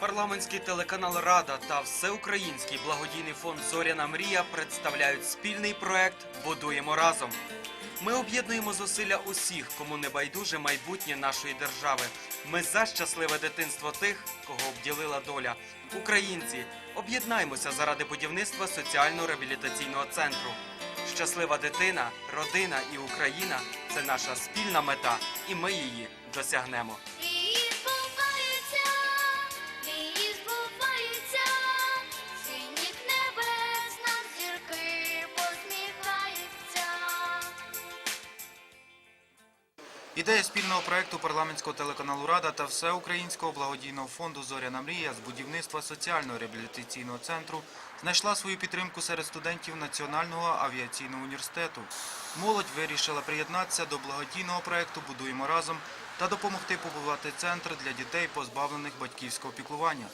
Парламентський телеканал Рада та Всеукраїнський благодійний фонд Зоряна мрія представляють спільний проект Будуємо разом. Ми об'єднуємо зусилля усіх, кому не байдуже майбутнє нашої держави. Ми за щасливе дитинство тих, кого обділила доля. Українці, об'єднаймося заради будівництва соціально-реабілітаційного центру. Щаслива дитина, родина і Україна це наша спільна мета, і ми її досягнемо. Ідея спільного проекту парламентського телеканалу Рада та Всеукраїнського благодійного фонду Зоряна мрія з будівництва соціального реабілітаційного центру знайшла свою підтримку серед студентів Національного авіаційного університету. Молодь вирішила приєднатися до благодійного проекту Будуємо разом та допомогти побудувати центр для дітей, позбавлених батьківського піклування.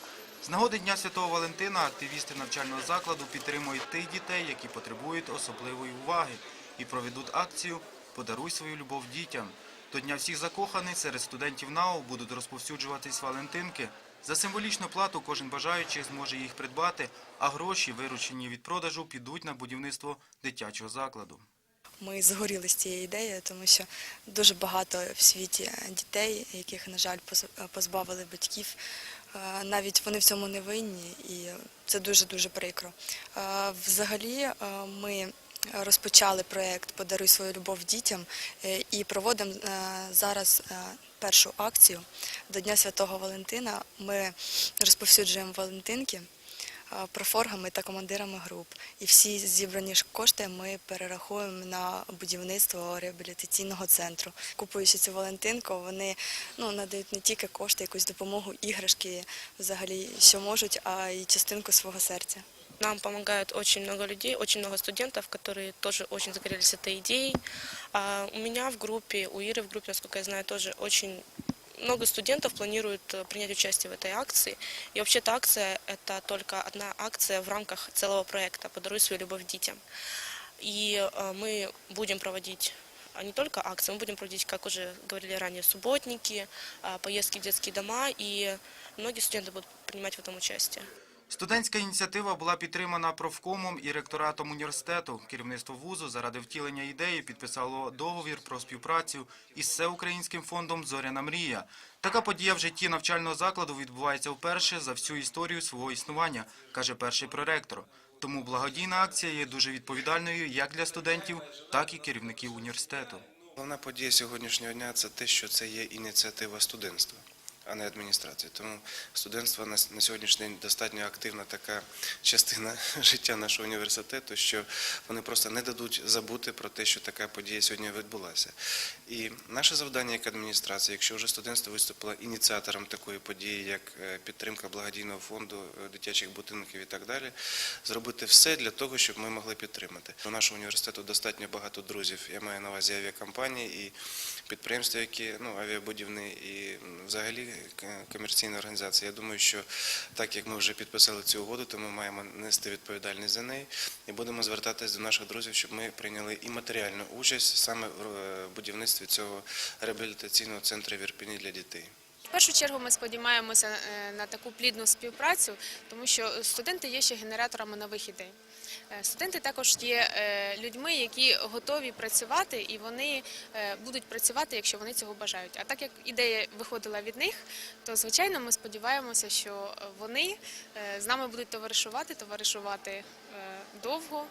З нагоди Дня Святого Валентина активісти навчального закладу підтримують тих дітей, які потребують особливої уваги, і проведуть акцію Подаруй свою любов дітям. До всіх закоханих серед студентів НАУ будуть розповсюджуватись Валентинки. За символічну плату кожен бажаючий зможе їх придбати, а гроші, виручені від продажу, підуть на будівництво дитячого закладу. Ми згоріли з цією ідеєю, тому що дуже багато в світі дітей, яких, на жаль, поз- позбавили батьків. Е, Навіть вони в цьому не винні, і це дуже-дуже прикро. Е, Взагалі, е, ми розпочали проєкт Подаруй свою любов дітям е, і проводимо е, зараз е, першу акцію до Дня Святого Валентина. Ми розповсюджуємо Валентинки профоргами та командирами груп. І всі зібрані кошти ми перерахуємо на будівництво реабілітаційного центру. Купуючи цю Валентинку, вони ну, надають не тільки кошти, якусь допомогу, іграшки, взагалі, що можуть, а й частинку свого серця. Нам помогают очень много людей, очень много студентов, которые тоже очень загорелись этой идеей. А у меня в группе, у Иры в группе, насколько я знаю, тоже очень много студентов планируют э, принять участие в этой акции. И вообще-то акция – это только одна акция в рамках целого проекта «Подаруй свою любовь детям». И э, мы будем проводить а не только акции, мы будем проводить, как уже говорили ранее, субботники, а, поездки в детские дома, и многие студенты будут принимать в этом участие. Студентська ініціатива була підтримана профкомом і ректоратом університету. Керівництво вузу заради втілення ідеї підписало договір про співпрацю із Всеукраїнським фондом Зоряна мрія. Така подія в житті навчального закладу відбувається вперше за всю історію свого існування, каже перший проректор. Тому благодійна акція є дуже відповідальною як для студентів, так і керівників університету. Головна подія сьогоднішнього дня це те, що це є ініціатива студентства, а не адміністрації. Тому студентство на, сьогоднішній день достатньо активна така частина життя нашого університету, що вони просто не дадуть забути про те, що така подія сьогодні відбулася. І наше завдання як адміністрації, якщо вже студентство виступило ініціатором такої події, як е, підтримка благодійного фонду е, дитячих будинків і так далі, зробити все для того, щоб ми могли підтримати. У нашого університету достатньо багато друзів. Я маю на увазі авіакомпанії і підприємства, які ну авіабудівні і взагалі комерційні організації. Я думаю, що так як ми вже підписали цю угоду, то ми маємо нести відповідальність за неї і будемо звертатись до наших друзів, щоб ми прийняли і матеріальну участь саме в е, будівництві цього реабілітаційного центру в Ірпіні для дітей. В першу чергу ми сподіваємося е, на таку плідну співпрацю, тому що студенти є ще генераторами нових ідей. Е, Студенти також є е, людьми, які готові працювати, і вони будуть працювати, якщо вони цього бажають. А так як ідея виходила від них, то звичайно ми сподіваємося, що вони з нами будуть товаришувати, товаришувати довго.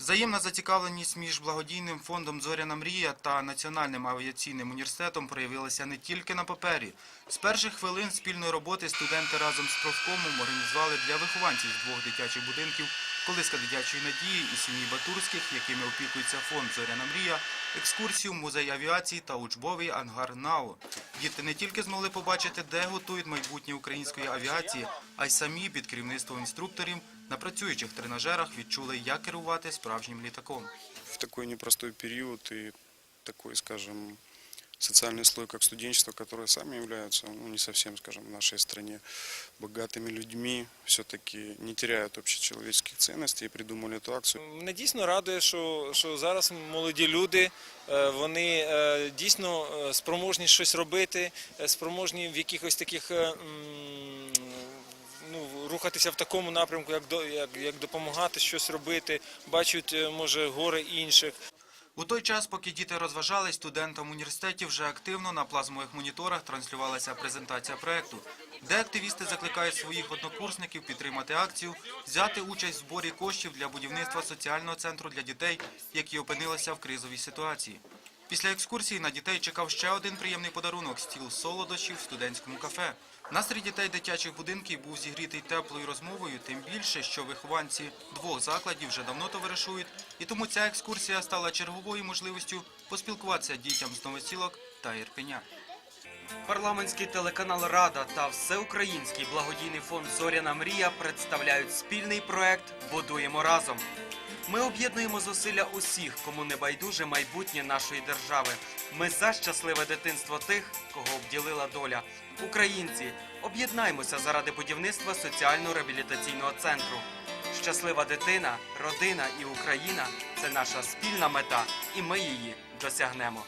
Взаємна зацікавленість між благодійним фондом Зоряна мрія та Національним авіаційним університетом проявилася не тільки на папері. З перших хвилин спільної роботи студенти разом з профкомом організували для вихованців двох дитячих будинків Колиска дитячої надії і сім'ї Батурських, якими опікується фонд Зоряна мрія, екскурсію музей авіації та учбовий ангар НАУ. Діти не тільки змогли побачити, де готують майбутнє української авіації, а й самі під керівництвом інструкторів на працюючих тренажерах відчули, як керувати справжнім літаком. в такой непростой период и такой, скажем, социальный слой, как студенчество, которые сами являются, ну, не совсем, скажем, в нашей стране богатыми людьми, все-таки не теряют общечеловеческих ценностей и придумали эту акцию. Мене дійсно радує, що, що зараз молоді люди е, вони е, дійсно е, спроможні щось робити, е, спроможні в якихось таких е, м, рухатися в такому напрямку, як, як, як допомагати щось робити, бачать, е, може, гори інших. У той час, поки діти розважались, студентам університетів вже активно на плазмових моніторах транслювалася презентація проекту, де активісти закликають своїх однокурсників підтримати акцію, взяти участь в зборі коштів для будівництва соціального центру для дітей, які опинилися в кризовій ситуації. Після екскурсії на дітей чекав ще один приємний подарунок – стіл солодощів в студентському кафе. Настрій дітей дитячих будинків був зігрітий теплою розмовою, тим більше, що вихованці двох закладів вже давно товаришують, і тому ця екскурсія стала черговою можливістю поспілкуватися дітям з новосілок та Ірпеня. Парламентський телеканал Рада та Всеукраїнський благодійний фонд Зоряна мрія представляють спільний проект Будуємо разом. Ми об'єднуємо зусилля усіх, кому не байдуже майбутнє нашої держави. Ми за щасливе дитинство тих, кого обділила доля. Українці, об'єднаймося заради будівництва соціально-реабілітаційного центру. Щаслива дитина, родина і Україна це наша спільна мета, і ми її досягнемо.